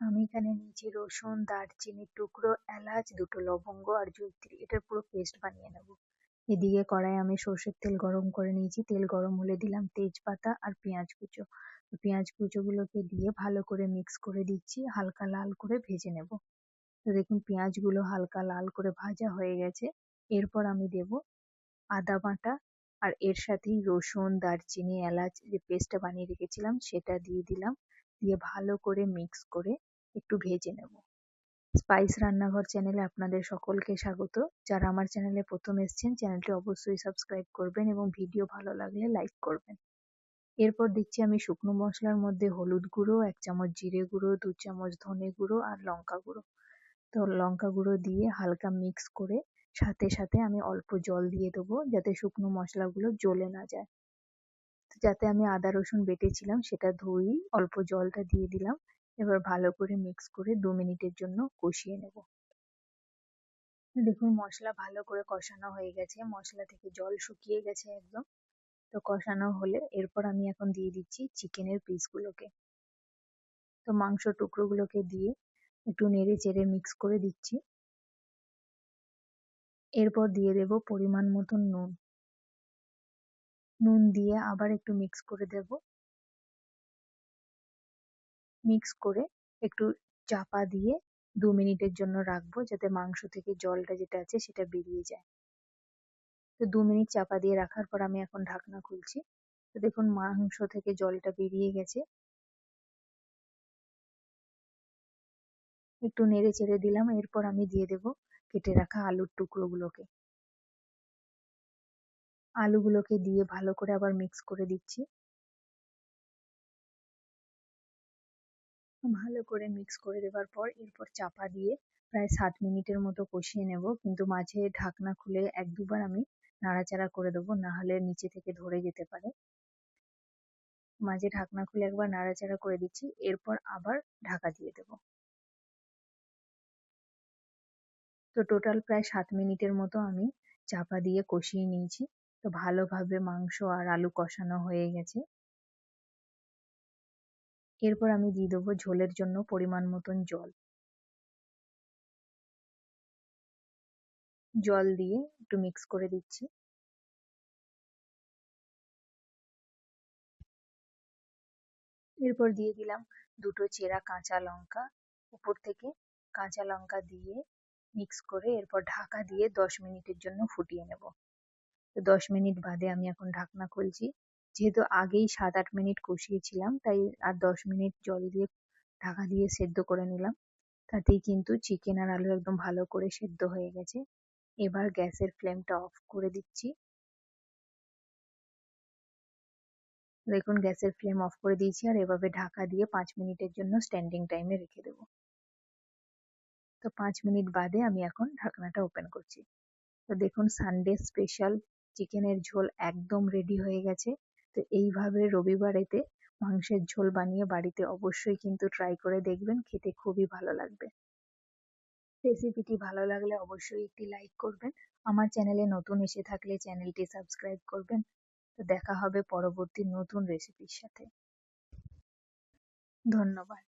আমি এখানে নিয়েছি রসুন দারচিনির টুকরো, এলাচ, দুটো লবঙ্গ আর জয়িত্রী। এটার পুরো পেস্ট বানিয়ে নেব। এদিকে কড়াই আমি সর্ষের তেল গরম করে নিয়েছি। তেল গরম হলে দিলাম তেজপাতা আর পেঁয়াজ কুচো। পেঁয়াজ কুচোগুলোকে দিয়ে ভালো করে মিক্স করে দিচ্ছি। হালকা লাল করে ভেজে নেব। তো দেখুন, পেঁয়াজগুলো হালকা লাল করে ভাজা হয়ে গেছে। এরপর আমি দেব আদা বাটা আর এর সাথেই রসুন, দারচিনি, এলাচ যে পেস্টটা বানিয়ে রেখেছিলাম সেটা দিয়ে দিলাম। দিয়ে ভালো করে মিক্স করে একটু ভেজে নেব। স্পাইস রান্নাঘর চ্যানেলে আপনাদের সকলকে স্বাগত। যারা আমার চ্যানেলে প্রথম এসছেন চ্যানেলটি অবশ্যই সাবস্ক্রাইব করবেন এবং ভিডিও ভালো লাগলে লাইক করবেন। এরপর দিচ্ছি আমি শুকনো মশলার মধ্যে হলুদ গুঁড়ো, এক চামচ জিরে গুঁড়ো, দু চামচ ধনে গুঁড়ো আর লঙ্কা গুঁড়ো। তো লঙ্কা গুঁড়ো দিয়ে হালকা মিক্স করে সাথে সাথে আমি অল্প জল দিয়ে দেবো যাতে শুকনো মশলাগুলো জ্বলে না যায়। যাতে আমি আদা, রসুন বেটেছিলাম সেটা ধুই অল্প জলটা দিয়ে দিলাম। এবার ভালো করে মিক্স করে দু মিনিটের জন্য কষিয়ে নেব। দেখুন মশলা ভালো করে কষানো হয়ে গেছে। মশলা থেকে জল শুকিয়ে গেছে একদম। তো কষানো হলে এরপর আমি এখন দিয়ে দিচ্ছি চিকেনের পিসগুলোকে। তো মাংস টুকরোগুলোকে দিয়ে একটু নেড়ে চেড়ে মিক্স করে দিচ্ছি। এরপর দিয়ে দেব পরিমাণ মতন নুন। নুন দিয়ে আবার একটু মিক্স করে দেব। মিক্স করে একটু চাপা দিয়ে দু মিনিটের জন্য রাখব যাতে মাংস থেকে জলটা যেটা আছে সেটা বেরিয়ে যায়। তো দু মিনিট চাপা দিয়ে রাখার পর আমি এখন ঢাকনা খুলছি। তো দেখুন মাংস থেকে জলটা বেরিয়ে গেছে। একটু নেড়ে চেড়ে দিলাম, এরপর আমি দিয়ে দেব কেটে রাখা আলুর টুকরোগুলোকে। আলুগুলোকে দিয়ে ভালো করে আবার মিক্স করে দিচ্ছি। ভালো করে মিক্স করে দেওয়ার পর এরপর চাপা দিয়ে প্রায় সাত মিনিটের মতো কষিয়ে নেব, কিন্তু মাঝে ঢাকনা খুলে এক দুবার আমি নাড়াচাড়া করে দেবো, না হলে নিচে থেকে ধরে যেতে পারে। মাঝে ঢাকনা খুলে একবার নাড়াচাড়া করে দিচ্ছি, এরপর আবার ঢাকা দিয়ে দেব। তো টোটাল প্রায় সাত মিনিটের মতো আমি চাপা দিয়ে কষিয়ে নিয়েছি। তো ভালোভাবে মাংস আর আলু কষানো হয়ে গেছে। এরপর আমি দিয়ে দেবো ঝোলের জন্য পরিমাণ মতন জল। জল দিয়ে একটু মিক্স করে দিচ্ছি। এরপর দিয়ে দিলাম দুটো চেরা কাঁচা লঙ্কা। উপর থেকে কাঁচা লঙ্কা দিয়ে মিক্স করে এরপর ঢাকা দিয়ে দশ মিনিটের জন্য ফুটিয়ে নেব। তো দশ মিনিট বাদে আমি এখন ঢাকনা খুলছি। যেহেতু আগেই সাত আট মিনিট কষিয়েছিলাম, তাই আর দশ মিনিট জল দিয়ে ঢাকা দিয়ে সেদ্ধ করে নিলাম। তাতেই কিন্তু চিকেন আর আলু একদম ভালো করে সেদ্ধ হয়ে গেছে। এবার গ্যাসের ফ্লেমটা অফ করে দিচ্ছি। দেখুন, গ্যাসের ফ্লেম অফ করে দিয়েছি আর এভাবে ঢাকা দিয়ে পাঁচ মিনিটের জন্য স্ট্যান্ডিং টাইমে রেখে দেবো। তো পাঁচ মিনিট বাদে আমি এখন ঢাকনাটা ওপেন করছি। তো দেখুন সানডে স্পেশাল চিকেনের ঝোল একদম রেডি হয়ে গেছে। তো এইভাবে রবিবারেতে মাংসের ঝোল বানিয়ে বাড়িতে অবশ্যই কিন্তু ট্রাই করে দেখবেন, খেতে খুবই ভালো লাগবে। রেসিপিটি ভালো লাগলে অবশ্যই একটি লাইক করবেন। আমার চ্যানেলে নতুন এসে থাকলে চ্যানেলটি সাবস্ক্রাইব করবেন। তো দেখা হবে পরবর্তী নতুন রেসিপির সাথে। ধন্যবাদ।